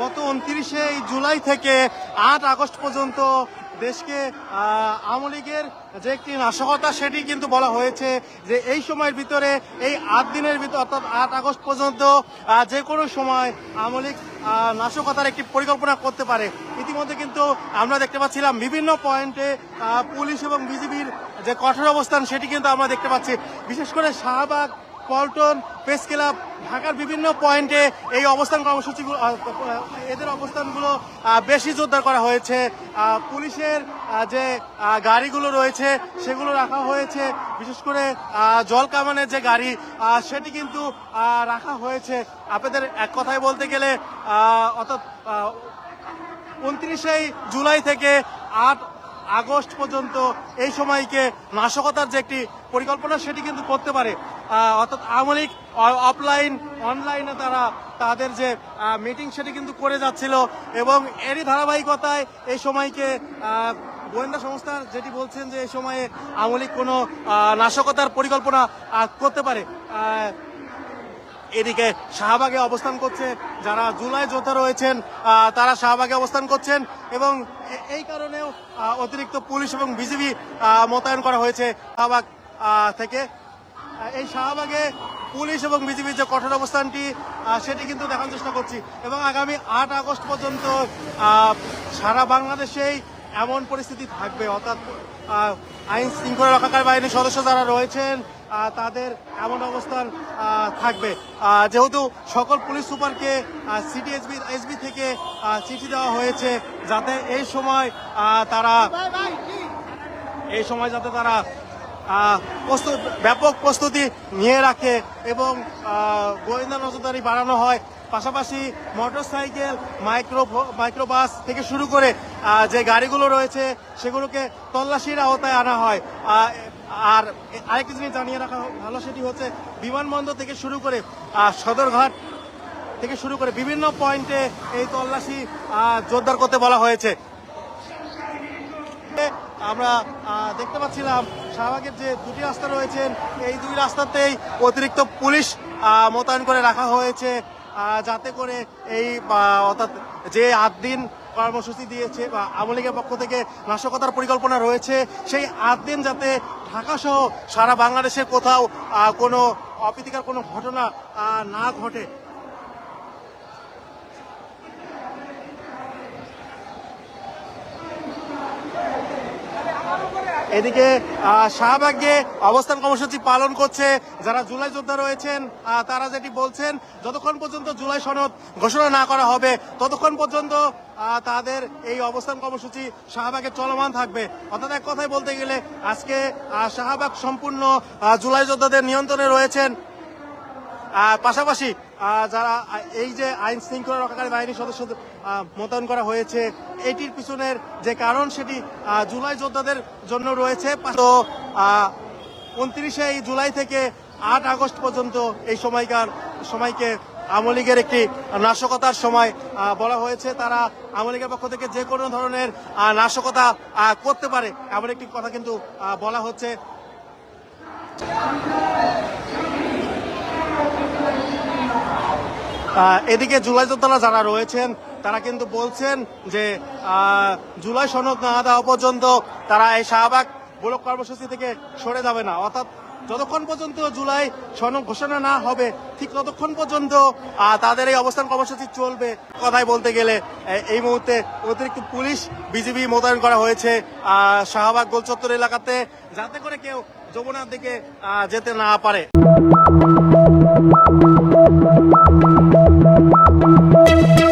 গত উনত্রিশে জুলাই থেকে আট আগস্ট পর্যন্ত দেশকে আওয়ামী লীগের যে একটি নাশকতা, সেটি কিন্তু বলা হয়েছে যে এই সময়ের ভিতরে, এই আট দিনের ভিতর, অর্থাৎ আট আগস্ট পর্যন্ত যে কোনো সময় আওয়ামী লীগ নাশকতার একটি পরিকল্পনা করতে পারে। ইতিমধ্যে কিন্তু আমরা দেখতে পাচ্ছিলাম বিভিন্ন পয়েন্টে পুলিশ এবং বিজিবির যে কঠোর অবস্থান, সেটি কিন্তু আমরা দেখতে পাচ্ছি। বিশেষ করে শাহবাগ পল্টন প্রেস ক্লাব, ঢাকার বিভিন্ন পয়েন্টে এই অবস্থান কর্মসূচিগুলো এদের অবস্থানগুলো বেশি জোরদার করা হয়েছে। পুলিশের যে গাড়িগুলো রয়েছে, সেগুলো রাখা হয়েছে। বিশেষ করে জল কামানের যে গাড়ি সেটি কিন্তু রাখা হয়েছে। আপনাদের এক কথায় বলতে গেলে অর্থাৎ উনত্রিশে জুলাই থেকে আট আগস্ট পর্যন্ত এই সময়কে নাশকতার যে একটি পরিকল্পনা, সেটি কিন্তু করতে পারে। অর্থাৎ আওয়ামী লীগ অফলাইন অনলাইনে তারা তাদের যে মিটিং সেটি কিন্তু করে যাচ্ছিল এবং এরই ধারাবাহিকতায় এই সময়কে গোয়েন্দা সংস্থার যেটি বলছেন যে এই সময়ে আওয়ামী লীগ কোনো নাশকতার পরিকল্পনা করতে পারে। এদিকে শাহবাগে অবস্থান করছে, যারা জুলাই যোদ্ধা রয়েছেন তারা শাহবাগে অবস্থান করছেন এবং এই কারণেও অতিরিক্ত পুলিশ এবং বিজিবি মোতায়েন করা হয়েছে শাহবাগ থেকে। এই শাহবাগে পুলিশ এবং বিজিবির যে কঠোর অবস্থানটি সেটি কিন্তু দেখার চেষ্টা করছি। এবং আগামী আট আগস্ট পর্যন্ত সারা বাংলাদেশেই এমন পরিস্থিতি থাকবে। অর্থাৎ আইন শৃঙ্খলা রক্ষাকারী বাহিনীর সদস্য যারা রয়েছেন তাদের এমন অবস্থান থাকবে। যেহেতু সকল পুলিশ সুপারকে সিটি এসবি এসবি থেকে চিঠি দেওয়া হয়েছে যাতে এই সময় তারা এই সময় যাতে তারা ব্যাপক প্রস্তুতি নিয়ে রাখে এবং গোয়েন্দা নজরদারি বাড়ানো হয়। পাশাপাশি মোটরসাইকেল, মাইক্রো, মাইক্রোবাস থেকে শুরু করে যে গাড়িগুলো রয়েছে, সেগুলোকে তল্লাশির আওতায় আনা হয়। আর আরেকটি জিনিস জানিয়ে রাখা ভালো সেটি হচ্ছে, বিমানবন্দর থেকে শুরু করে সদরঘাট থেকে শুরু করে বিভিন্ন পয়েন্টে এই তল্লাশি জোরদার করতে বলা হয়েছে। আমরা দেখতে পাচ্ছিলাম শাহবাগের যে দুটি রাস্তা রয়েছেন এই দুই রাস্তাতেই অতিরিক্ত পুলিশ মোতায়েন করে রাখা হয়েছে যাতে করে এই অর্থাৎ যে আট দিন কর্মসূচি দিয়েছে বা আওয়ামী লীগের পক্ষ থেকে নাশকতার পরিকল্পনা রয়েছে, সেই আট দিন যাতে ঢাকা সহ সারা বাংলাদেশের কোথাও কোনো অপ্রীতিকর কোনো ঘটনা না ঘটে এদিকে শাহবাগে অবস্থান কর্মসূচি পালন করছে যারা জুলাই যোদ্ধা রয়েছেন তারা যেটি বলছেন, যতক্ষণ পর্যন্ত জুলাই সনদ ঘোষণা না করা হবে, ততক্ষণ পর্যন্ত তাদের এই অবস্থান কর্মসূচি শাহবাগে চলমান থাকবে। অর্থাৎ এক কথায় বলতে গেলে, আজকে শাহবাগ সম্পূর্ণ জুলাই যোদ্ধাদের নিয়ন্ত্রণে রয়েছেন। পাশাপাশি যারা এই যে আইন শৃঙ্খলা রক্ষাকারী বাহিনীর সদস্য মোতায়েন করা হয়েছে, এটির পিছনের যে কারণ সেটি জুলাই যোদ্ধাদের জন্য রয়েছে। তো উনত্রিশে জুলাই থেকে আট আগস্ট পর্যন্ত এই সময়কার, সময়কে আওয়ামী লীগের একটি নাশকতার সময় বলা হয়েছে। তারা আওয়ামী লীগের পক্ষ থেকে যে কোনো ধরনের নাশকতা করতে পারে, এমন একটি কথা কিন্তু বলা হচ্ছে। এদিকে জুলাই যোদ্ধারা যারা রয়েছেন, তারা কিন্তু বলছেন যে জুলাই সনদ না দেওয়া পর্যন্ত তারা এই শাহবাগ ব্লক কর্মসূচি থেকে সরে যাবে না। অর্থাৎ যতক্ষণ পর্যন্ত জুলাই সনদ ঘোষণা না হবে, ঠিক ততক্ষণ পর্যন্ত তাদের এই অবস্থান কর্মসূচি চলবে কথাই বলতে গেলে। এই মুহূর্তে অতিরিক্ত পুলিশ, বিজিবি মোতায়েন করা হয়েছে শাহবাগ গোলচত্বর এলাকাতে, যাতে করে কেউ যমুনার দিকে যেতে না পারে। Thank you.